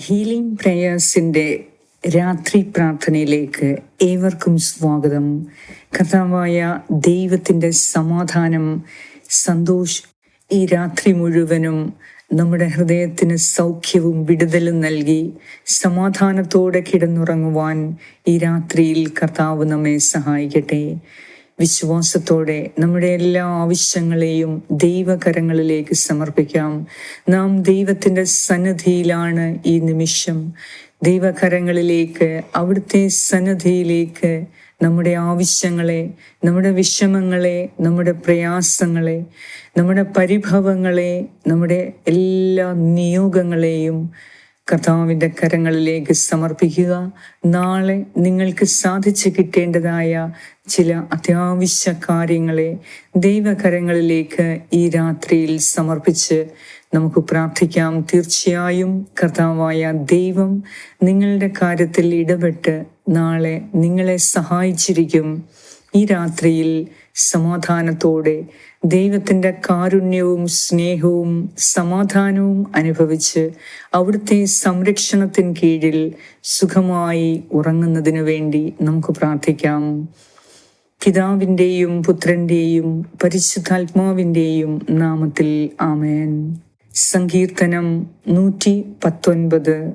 Healing പ്രേയേഴ്സിന്റെ രാത്രി പ്രാർത്ഥനയിലേക്ക് ഏവർക്കും സ്വാഗതം. കഥാവായ ദൈവത്തിന്റെ സമാധാനം സന്തോഷ് ഈ രാത്രി മുഴുവനും നമ്മുടെ ഹൃദയത്തിന് സൗഖ്യവും വിടുതലും നൽകി സമാധാനത്തോടെ കിടന്നുറങ്ങുവാൻ ഈ രാത്രിയിൽ കർത്താവ് നമ്മെ സഹായിക്കട്ടെ. വിശ്വാസത്തോടെ നമ്മുടെ എല്ലാ ആവശ്യങ്ങളെയും ദൈവകരങ്ങളിലേക്ക് സമർപ്പിക്കാം. നാം ദൈവത്തിന്റെ സന്നദ്ധിയിലാണ് ഈ നിമിഷം. ദൈവകരങ്ങളിലേക്ക് അവിടുത്തെ സന്നദ്ധിയിലേക്ക് നമ്മുടെ ആവശ്യങ്ങളെ നമ്മുടെ വിഷമങ്ങളെ നമ്മുടെ പ്രയാസങ്ങളെ നമ്മുടെ പരിഭവങ്ങളെ നമ്മുടെ എല്ലാ നിയോഗങ്ങളെയും കർത്താവിന്റെ കരങ്ങളിലേക്ക് സമർപ്പിക്കുക. നാളെ നിങ്ങൾക്ക് സാധിച്ചു കിട്ടേണ്ടതായ ചില അത്യാവശ്യ കാര്യങ്ങളെ ദൈവകരങ്ങളിലേക്ക് ഈ രാത്രിയിൽ സമർപ്പിച്ച് നമുക്ക് പ്രാർത്ഥിക്കാം. തീർച്ചയായും കർത്താവായ ദൈവം നിങ്ങളുടെ കാര്യത്തിൽ ഇടപെട്ട് നാളെ നിങ്ങളെ സഹായിച്ചിരിക്കും. ഈ രാത്രിയിൽ സമാധാനത്തോടെ ദൈവത്തിന്റെ കാരുണ്യവും സ്നേഹവും സമാധാനവും അനുഭവിച്ച് അവിടുത്തെ സംരക്ഷണത്തിന് കീഴിൽ സുഖമായി ഉറങ്ങുന്നതിനു വേണ്ടി നമുക്ക് പ്രാർത്ഥിക്കാം. പിതാവിന്റെയും പുത്രന്റെയും പരിശുദ്ധാത്മാവിന്റെയും നാമത്തിൽ ആമേൻ. സങ്കീർത്തനം നൂറ്റി പത്തൊൻപത്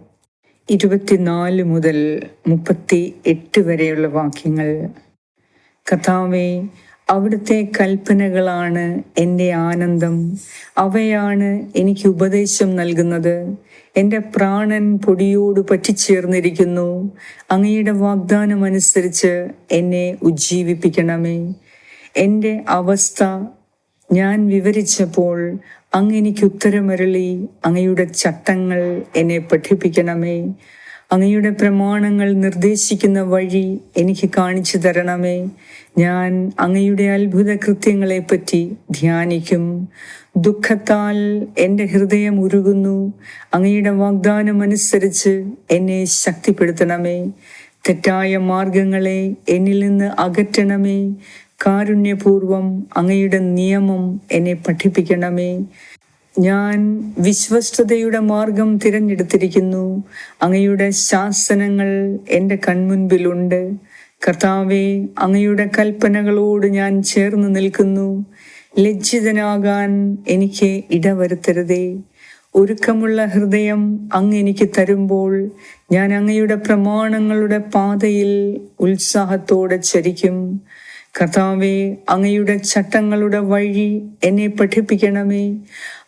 ഇരുപത്തിനാല് മുതൽ മുപ്പത്തി എട്ട് വരെയുള്ള വാക്യങ്ങൾ. കഥാവേ അവിടുത്തെ കൽപ്പനകളാണ് എന്റെ ആനന്ദം. അവയാണ് എനിക്ക് ഉപദേശം നൽകുന്നത്. എന്റെ പ്രാണൻ പൊടിയോട് പറ്റിച്ചേർന്നിരിക്കുന്നു. അങ്ങയുടെ വാഗ്ദാനം അനുസരിച്ച് എന്നെ ഉജ്ജീവിപ്പിക്കണമേ. എന്റെ അവസ്ഥ ഞാൻ വിവരിച്ചപ്പോൾ അങ്ങ് എനിക്ക് ഉത്തരമരളി അങ്ങയുടെ ചട്ടങ്ങൾ എന്നെ പഠിപ്പിക്കണമേ. അങ്ങയുടെ പ്രമാണങ്ങൾ നിർദ്ദേശിക്കുന്ന വഴി എനിക്ക് കാണിച്ചു തരണമേ. ഞാൻ അങ്ങയുടെ അത്ഭുത കൃത്യങ്ങളെപ്പറ്റി ധ്യാനിക്കും. ദുഃഖത്താൽ എന്റെ ഹൃദയം ഉരുകുന്നു. അങ്ങയുടെ വാഗ്ദാനം അനുസരിച്ച് എന്നെ ശക്തിപ്പെടുത്തണമേ. തെറ്റായ മാർഗങ്ങളെ എന്നിൽ നിന്ന് അകറ്റണമേ. കാരുണ്യപൂർവം അങ്ങയുടെ നിയമം എന്നെ പഠിപ്പിക്കണമേ. ഞാൻ വിശ്വസ്തയുടെ മാർഗം തിരഞ്ഞെടുത്തിരിക്കുന്നു. അങ്ങയുടെ ശാസനങ്ങൾ എന്റെ കൺമുൻപിലുണ്ട്. കർത്താവെ അങ്ങയുടെ കൽപ്പനകളോട് ഞാൻ ചേർന്ന് നിൽക്കുന്നു. ലജ്ജിതനാകാൻ എനിക്ക് ഇടവരുത്തരുതേ. ഒരുക്കമുള്ള ഹൃദയം അങ്ങ് എനിക്ക് തരുമ്പോൾ ഞാൻ അങ്ങയുടെ പ്രമാണങ്ങളുടെ പാതയിൽ ഉത്സാഹത്തോടെ ചരിക്കും. കർത്താവെ അങ്ങയുടെ ചട്ടങ്ങളുടെ വഴി എന്നെ പഠിപ്പിക്കണമേ.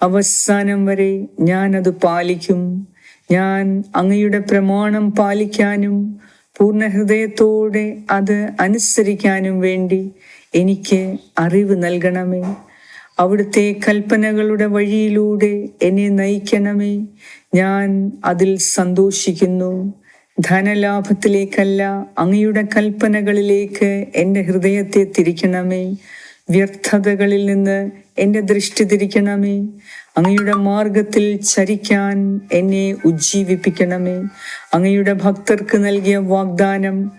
അവസാനം വരെ ഞാൻ അത് പാലിക്കും. ഞാൻ അങ്ങയുടെ പ്രമാണം പാലിക്കാനും പൂർണ ഹൃദയത്തോടെ അത് അനുസരിക്കാനും വേണ്ടി എനിക്ക് അറിവ് നൽകണമേ. അവിടുത്തെ കൽപ്പനകളുടെ വഴിയിലൂടെ എന്നെ നയിക്കണമേ. ഞാൻ അതിൽ സന്തോഷിക്കുന്നു. ധനലാഭത്തിലേക്കല്ല അങ്ങയുടെ കൽപ്പനകളിലേക്ക് എന്റെ ഹൃദയത്തെ തിരിക്കണമേ. വ്യർത്ഥതകളിൽ നിന്ന് എന്റെ ദൃഷ്ടി തിരിക്കണമേ. അങ്ങയുടെ മാർഗത്തിൽ ചരിക്കാൻ എന്നെ ഉജ്ജീവിപ്പിക്കണമേ. അങ്ങയുടെ ഭക്തർക്ക് നൽകിയ വാഗ്ദാനം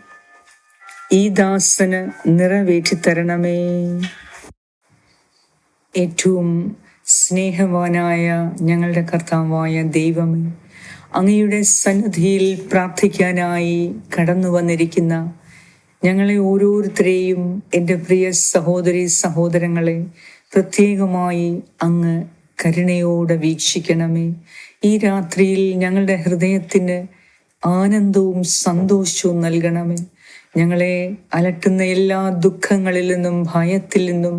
ഈ ദാസന് നിറവേറ്റിത്തരണമേ. ഏറ്റവും സ്നേഹവാനായ ഞങ്ങളുടെ കർത്താവായ ദൈവമേ അങ്ങയുടെ സന്നിധിയിൽ പ്രാർത്ഥിക്കാനായി കടന്നു വന്നിരിക്കുന്ന ഞങ്ങളെ ഓരോരുത്തരെയും എന്റെ പ്രിയ സഹോദരി സഹോദരങ്ങളെ പ്രത്യേകമായി അങ്ങ് കരുണയോടെ വീക്ഷിക്കണമേ. ഈ രാത്രിയിൽ ഞങ്ങളുടെ ഹൃദയത്തിന് ആനന്ദവും സന്തോഷവും നൽകണമേ. ഞങ്ങളെ അലട്ടുന്ന എല്ലാ ദുഃഖങ്ങളിൽ നിന്നും ഭയത്തിൽ നിന്നും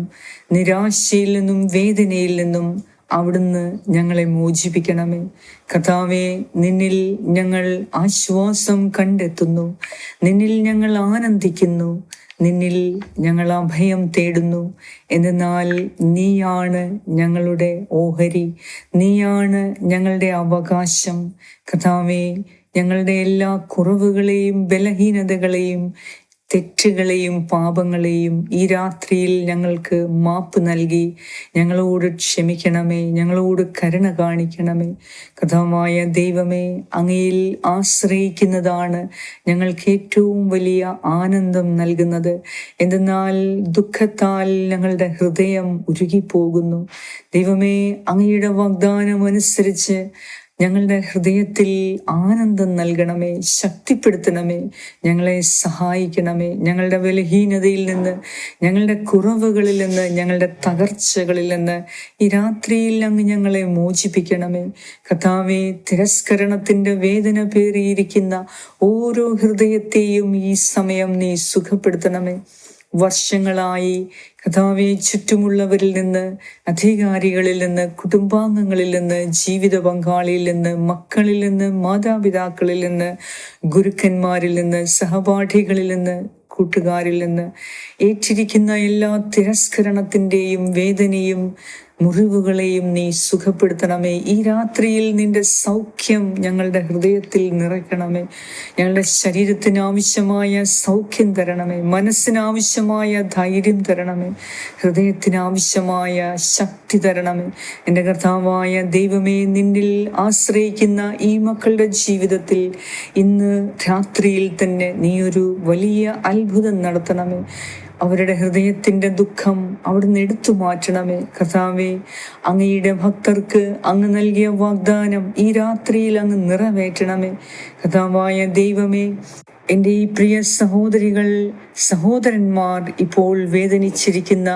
നിരാശയിൽ നിന്നും വേദനയിൽ നിന്നും അവിടുന്ന് ഞങ്ങളെ മോചിപ്പിക്കണമേ. കഥാവെ നിന്നിൽ ഞങ്ങൾ ആശ്വാസം കണ്ടെത്തുന്നു. നിന്നിൽ ഞങ്ങൾ ആനന്ദിക്കുന്നു. നിന്നിൽ ഞങ്ങൾ അഭയം തേടുന്നു. എന്നാൽ നീയാണ് ഞങ്ങളുടെ ഓഹരി. നീയാണ് ഞങ്ങളുടെ അവകാശം. കഥാവെ ഞങ്ങളുടെ എല്ലാ കുറവുകളെയും ബലഹീനതകളെയും തെറ്റുകളെയും പാപങ്ങളെയും ഈ രാത്രിയിൽ ഞങ്ങൾക്ക് മാപ്പ് നൽകി. ഞങ്ങളോട് ക്ഷമിക്കണമേ. ഞങ്ങളോട് കരുണ കാണിക്കണമേ. കഥമായ ദൈവമേ അങ്ങയിൽ ആശ്രയിക്കുന്നതാണ് ഞങ്ങൾക്ക് ഏറ്റവും വലിയ ആനന്ദം നൽകുന്നത്. എന്തെന്നാൽ ദുഃഖത്താൽ ഞങ്ങളുടെ ഹൃദയം ഉരുകിപ്പോകുന്നു. ദൈവമേ അങ്ങയുടെ വാഗ്ദാനം അനുസരിച്ച് ഞങ്ങളുടെ ഹൃദയത്തിൽ ആനന്ദം നൽകണമേ ശക്തിപ്പെടുത്തണമേ ഞങ്ങളെ സഹായിക്കണമേ. ഞങ്ങളുടെ ബലഹീനതയിൽ നിന്ന് ഞങ്ങളുടെ കുറവുകളിൽ നിന്ന് ഞങ്ങളുടെ തകർച്ചകളിൽ നിന്ന് ഈ രാത്രിയിൽ അങ്ങ് ഞങ്ങളെ മോചിപ്പിക്കണമേ. കഥാവെ തിരസ്കരണത്തിന്റെ വേദന പേറിയിരിക്കുന്ന ഓരോ ഹൃദയത്തെയും ഈ സമയം നീ സുഖപ്പെടുത്തണമേ. വർഷങ്ങളായി കഥാവെ ചുറ്റുമുള്ളവരിൽ നിന്ന് അധികാരികളിൽ നിന്ന് കുടുംബാംഗങ്ങളിൽ നിന്ന് ജീവിത പങ്കാളിയിൽ നിന്ന് മക്കളിൽ നിന്ന് മാതാപിതാക്കളിൽ നിന്ന് ഗുരുക്കന്മാരിൽ നിന്ന് സഹപാഠികളിൽ നിന്ന് കൂട്ടുകാരിൽ നിന്ന് ഏറ്റിരിക്കുന്ന എല്ലാ തിരസ്കരണത്തിന്റെയും വേദനയും മുറിവുകളെയും നീ സുഖപ്പെടുത്തണമേ. ഈ രാത്രിയിൽ നിന്റെ സൗഖ്യം ഞങ്ങളുടെ ഹൃദയത്തിൽ നിറയ്ക്കണമേ. ഞങ്ങളുടെ ശരീരത്തിന് ആവശ്യമായ സൗഖ്യം തരണമേ. മനസ്സിനാവശ്യമായ ധൈര്യം തരണമേ. ഹൃദയത്തിന് ആവശ്യമായ ശക്തി തരണമേ. എന്റെ കർത്താവായ ദൈവമേ നിന്നിൽ ആശ്രയിക്കുന്ന ഈ മക്കളുടെ ജീവിതത്തിൽ ഇന്ന് രാത്രിയിൽ തന്നെ നീ ഒരു വലിയ അത്ഭുതം നടത്തണമേ. അവരുടെ ഹൃദയത്തിന്റെ ദുഃഖം അവിടുന്ന് എടുത്തു മാറ്റണമേ. കർത്താവേ അങ്ങയുടെ ഭക്തർക്ക് അങ്ങ് നൽകിയ വാഗ്ദാനം ഈ രാത്രിയിൽ അങ്ങ് നിറവേറ്റണമേ. കഥാവായ ദൈവമേ എന്റെ ഈ പ്രിയ സഹോദരികൾ സഹോദരന്മാർ ഇപ്പോൾ വേദനിച്ചിരിക്കുന്ന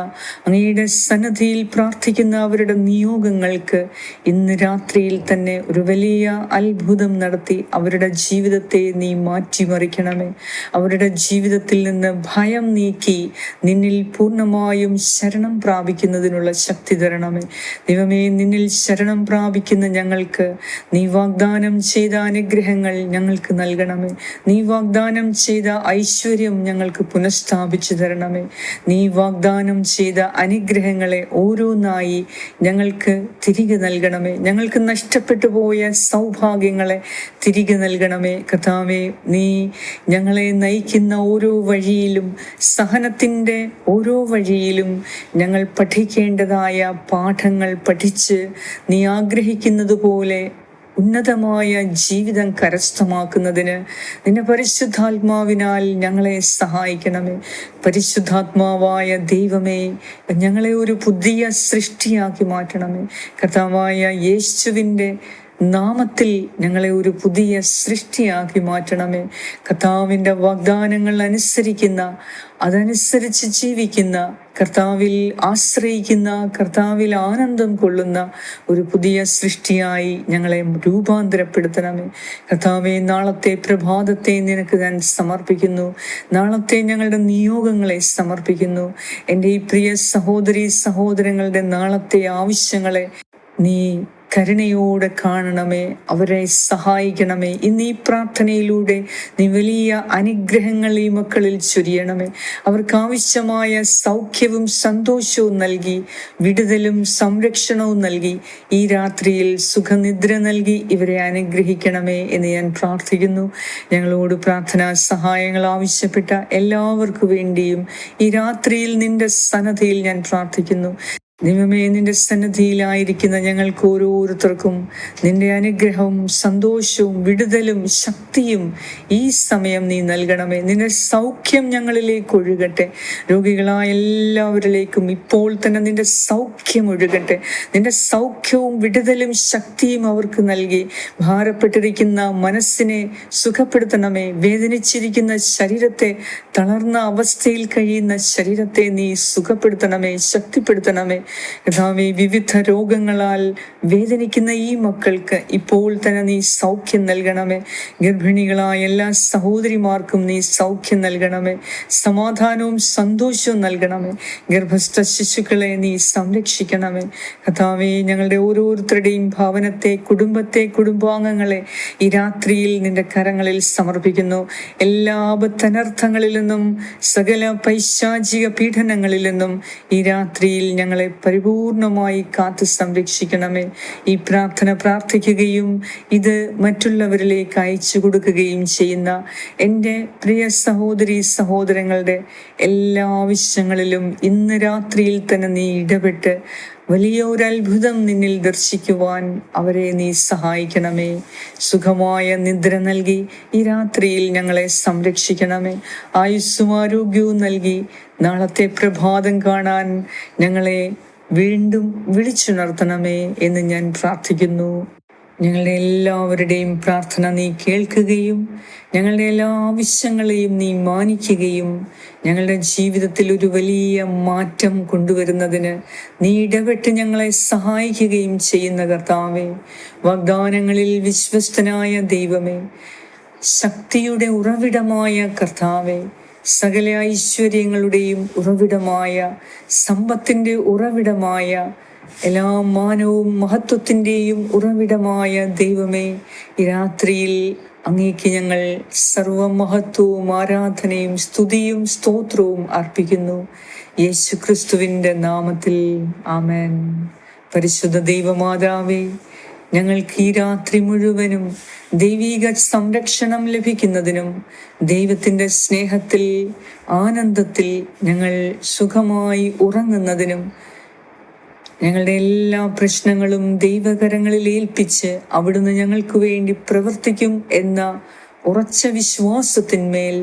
അങ്ങയുടെ സന്നദ്ധിയിൽ പ്രാർത്ഥിക്കുന്ന അവരുടെ നിയോഗങ്ങൾക്ക് ഇന്ന് രാത്രിയിൽ തന്നെ ഒരു വലിയ അത്ഭുതം നടത്തി അവരുടെ ജീവിതത്തെ നീ മാറ്റിമറിക്കണമേ. അവരുടെ ജീവിതത്തിൽ നിന്ന് ഭയം നീക്കി നിന്നിൽ പൂർണമായും ശരണം പ്രാപിക്കുന്നതിനുള്ള ശക്തി തരണമേ. ദൈവമേ നിന്നിൽ ശരണം പ്രാപിക്കുന്ന ഞങ്ങൾക്ക് നീ വാഗ്ദാനം ചെയ്ത അനുഗ്രഹങ്ങൾ ഞങ്ങൾക്ക് നൽകണമേ. നീ വാഗ്ദാനം ചെയ്ത ഐശ്വര്യം ഞങ്ങൾക്ക് പുനഃസ്ഥാപിച്ചു തരണമേ. നീ വാഗ്ദാനം ചെയ്ത അനുഗ്രഹങ്ങളെ ഓരോന്നായി ഞങ്ങൾക്ക് തിരികെ നൽകണമേ. ഞങ്ങൾക്ക് നഷ്ടപ്പെട്ടു പോയ സൗഭാഗ്യങ്ങളെ തിരികെ നൽകണമേ. കഥാവേ നീ ഞങ്ങളെ നയിക്കുന്ന ഓരോ വഴിയിലും സഹനത്തിന്റെ ഓരോ വഴിയിലും ഞങ്ങൾ പഠിക്കേണ്ടതായ പാഠങ്ങൾ പഠിച്ച് നീ ആഗ്രഹിക്കുന്നത് പോലെ ഉന്നതമായ ജീവിതം കരസ്ഥമാക്കുന്നതിന് നിന്റെ പരിശുദ്ധാത്മാവിനാൽ ഞങ്ങളെ സഹായിക്കണമേ. പരിശുദ്ധാത്മാവായ ദൈവമേ ഞങ്ങളെ ഒരു പുതിയ സൃഷ്ടിയാക്കി മാറ്റണമേ. കർത്താവായ യേശുവിന്റെ നാമത്തിൽ ഞങ്ങളെ ഒരു പുതിയ സൃഷ്ടിയാക്കി മാറ്റണമേ. കർത്താവിന്റെ വാഗ്ദാനങ്ങൾ അനുസരിക്കുന്ന അതനുസരിച്ച് ജീവിക്കുന്ന കർത്താവിൽ ആശ്രയിക്കുന്ന കർത്താവിൽ ആനന്ദം കൊള്ളുന്ന ഒരു പുതിയ സൃഷ്ടിയായി ഞങ്ങളെ രൂപാന്തരപ്പെടുത്തണമേ. കർത്താവെ നാളത്തെ പ്രഭാതത്തെ നിനക്ക് ഞാൻ സമർപ്പിക്കുന്നു. നാളത്തെ ഞങ്ങളുടെ നിയോഗങ്ങളെ സമർപ്പിക്കുന്നു. എന്റെ ഈ പ്രിയ സഹോദരി സഹോദരങ്ങളുടെ നാളത്തെ ആവശ്യങ്ങളെ നീ കരുണയോടെ കാണണമേ അവരെ സഹായിക്കണമേ. ഇന്ന് ഈ പ്രാർത്ഥനയിലൂടെ നീ വലിയ അനുഗ്രഹങ്ങൾ ഈ മക്കളിൽ ചൊരിയണമേ. അവർക്ക് ആവശ്യമായ സൗഖ്യവും സന്തോഷവും നൽകി വിടുതലും സംരക്ഷണവും നൽകി ഈ രാത്രിയിൽ സുഖനിദ്ര നൽകി ഇവരെ അനുഗ്രഹിക്കണമേ എന്ന് ഞാൻ പ്രാർത്ഥിക്കുന്നു. ഞങ്ങളോട് പ്രാർത്ഥനാ സഹായങ്ങൾ ആവശ്യപ്പെട്ട എല്ലാവർക്കു വേണ്ടിയും ഈ രാത്രിയിൽ നിന്റെ സന്നദ്ധയിൽ ഞാൻ പ്രാർത്ഥിക്കുന്നു. ദൈവമേ നിന്റെ സന്നദ്ധിയിലായിരിക്കുന്ന ഞങ്ങൾക്ക് ഓരോരുത്തർക്കും നിന്റെ അനുഗ്രഹവും സന്തോഷവും വിടുതലും ശക്തിയും ഈ സമയം നീ നൽകണമേ. നിന്റെ സൗഖ്യം ഞങ്ങളിലേക്ക് ഒഴുകട്ടെ. രോഗികളായ എല്ലാവരിലേക്കും ഇപ്പോൾ തന്നെ നിന്റെ സൗഖ്യം ഒഴുകട്ടെ. നിന്റെ സൗഖ്യവും വിടുതലും ശക്തിയും അവർക്ക് നൽകി. ഭാരപ്പെട്ടിരിക്കുന്ന മനസ്സിനെ സുഖപ്പെടുത്തണമേ. വേദനിച്ചിരിക്കുന്ന ശരീരത്തെ തളർന്ന അവസ്ഥയിൽ കഴിയുന്ന ശരീരത്തെ നീ സുഖപ്പെടുത്തണമേ ശക്തിപ്പെടുത്തണമേ. കഥാവെ വിവിധ രോഗങ്ങളാൽ വേദനിക്കുന്ന ഈ മക്കൾക്ക് ഇപ്പോൾ തന്നെ നീ സൗഖ്യം നൽകണമേ. ഗർഭിണികളായ എല്ലാ സഹോദരിമാർക്കും നീ സൗഖ്യം നൽകണമേ. സമാധാനവും സന്തോഷവും നൽകണമേ. ഗർഭസ്ഥ ശിശുക്കളെ നീ സംരക്ഷിക്കണമേ. കഥാവെ ഞങ്ങളുടെ ഓരോരുത്തരുടെയും ഭവനത്തെ കുടുംബത്തെ കുടുംബാംഗങ്ങളെ ഈ രാത്രിയിൽ നിന്റെ കരങ്ങളിൽ സമർപ്പിക്കുന്നു. എല്ലാ അബദ്ധനർത്ഥങ്ങളിൽ നിന്നും സകല പൈശാചിക പീഡനങ്ങളിൽ നിന്നും ഈ രാത്രിയിൽ ഞങ്ങളെ പരിപൂർണമായി കാത്തു സംരക്ഷിക്കണമേ. ഈ പ്രാർത്ഥന പ്രാർത്ഥിക്കുകയും ഇത് മറ്റുള്ളവരിലേക്ക് അയച്ചു കൊടുക്കുകയും ചെയ്യുന്ന എന്റെ പ്രിയ സഹോദരി സഹോദരങ്ങളുടെ എല്ലാ ആവശ്യങ്ങളിലും ഇന്ന് രാത്രിയിൽ തന്നെ നീ ഇടപെട്ട് വലിയ ഒരു അത്ഭുതം നിന്നിൽ ദർശിക്കുവാൻ അവരെ നീ സഹായിക്കണമേ. സുഖമായ നിദ്ര നൽകി ഈ രാത്രിയിൽ ഞങ്ങളെ സംരക്ഷിക്കണമേ. ആയുസ്സും ആരോഗ്യവും നൽകി നാളത്തെ പ്രഭാതം കാണാൻ ഞങ്ങളെ വീണ്ടും വിളിച്ചുണർത്തണമേ എന്ന് ഞാൻ പ്രാർത്ഥിക്കുന്നു. ഞങ്ങളുടെ എല്ലാവരുടെയും പ്രാർത്ഥന നീ കേൾക്കുകയും ഞങ്ങളുടെ എല്ലാ ആവശ്യങ്ങളെയും നീ മാനിക്കുകയും ഞങ്ങളുടെ ജീവിതത്തിൽ ഒരു വലിയ മാറ്റം കൊണ്ടുവരുന്നതിന് നീ ഇടപെട്ട് ഞങ്ങളെ സഹായിക്കുകയും ചെയ്യുന്ന കർത്താവേ വാഗ്ദാനങ്ങളിൽ വിശ്വസ്തനായ ദൈവമേ ശക്തിയുടെ ഉറവിടമായ കർത്താവെ സകല ഐശ്വര്യങ്ങളുടെയും ഉറവിടമായ സമ്പത്തിന്റെ ഉറവിടമായ എല്ലാ മാനവും മഹത്വത്തിന്റെയും ഉറവിടമായ ദൈവമേ ഈ രാത്രിയിൽ അങ്ങേക്ക് ഞങ്ങൾ സർവമഹത്വവും ആരാധനയും സ്തുതിയും സ്തോത്രവും അർപ്പിക്കുന്നു. യേശു ക്രിസ്തുവിന്റെ നാമത്തിൽ ആമേൻ. പരിശുദ്ധ ദൈവമാതാവേ ഞങ്ങൾക്ക് ഈ രാത്രി മുഴുവനും ദൈവീക സംരക്ഷണം ലഭിക്കുന്നതിനും ദൈവത്തിന്റെ സ്നേഹത്തിൽ ആനന്ദത്തിൽ ഞങ്ങൾ സുഖമായി ഉറങ്ങുന്നതിനും ഞങ്ങളുടെ എല്ലാ പ്രശ്നങ്ങളും ദൈവകരങ്ങളിൽ ഏൽപ്പിച്ച് അവിടുന്ന് ഞങ്ങൾക്ക് വേണ്ടി പ്രവർത്തിക്കും എന്ന ഉറച്ച വിശ്വാസത്തിന്മേൽ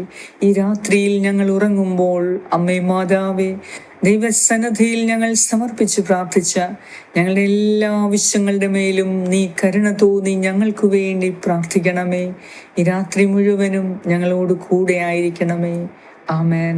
ഈ രാത്രിയിൽ ഞങ്ങൾ ഉറങ്ങുമ്പോൾ അമ്മേ മാതാവേ ദൈവസന്നദ്ധിയിൽ ഞങ്ങൾ സമർപ്പിച്ച് പ്രാർത്ഥിച്ച ഞങ്ങളുടെ എല്ലാ ആവശ്യങ്ങളുടെ മേലും നീ കരുണ തോന്നി ഞങ്ങൾക്ക് വേണ്ടി പ്രാർത്ഥിക്കണമേ. ഈ രാത്രി മുഴുവനും ഞങ്ങളോട് കൂടെ ആയിരിക്കണമേ. ആമേൻ.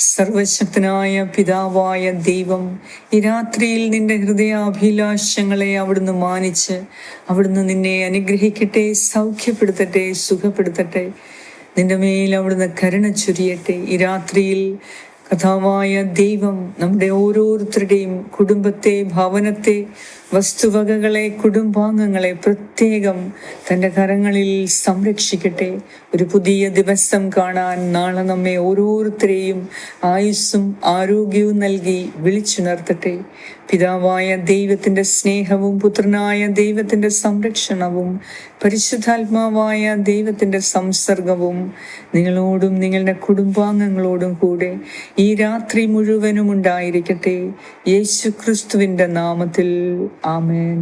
സർവശക്തനായ പിതാവായ ദൈവം ഈ രാത്രിയിൽ നിന്റെ ഹൃദയാഭിലാഷങ്ങളെ അവിടുന്ന് മാനിച്ച് അവിടുന്ന് നിന്നെ അനുഗ്രഹിക്കട്ടെ സൗഖ്യപ്പെടുത്തട്ടെ സുഖപ്പെടുത്തട്ടെ. നിന്റെ മേൽ അവിടുന്ന് കരുണ ചൊരിയട്ടെ. ഈ രാത്രിയിൽ കഥാവായ ദൈവം നമ്മുടെ ഓരോരുത്തരുടെയും കുടുംബത്തെ ഭവനത്തെ വസ്തുവകകളെ കുടുംബാംഗങ്ങളെ പ്രത്യേകം തന്റെ കരങ്ങളിൽ സംരക്ഷിക്കട്ടെ. ഒരു പുതിയ ദിവസം കാണാൻ നാളെ നമ്മെ ഓരോരുത്തരെയും ആയുസ്സും ആരോഗ്യവും നൽകി വിളിച്ചുണർത്തട്ടെ. പിതാവായ ദൈവത്തിന്റെ സ്നേഹവും പുത്രനായ ദൈവത്തിന്റെ സംരക്ഷണവും പരിശുദ്ധാത്മാവായ ദൈവത്തിന്റെ സംസർഗവും നിങ്ങളോടും നിങ്ങളുടെ കുടുംബാംഗങ്ങളോടും കൂടെ ഈ രാത്രി മുഴുവനും ഉണ്ടായിരിക്കട്ടെ. യേശു ക്രിസ്തുവിന്റെ നാമത്തിൽ ആമേൻ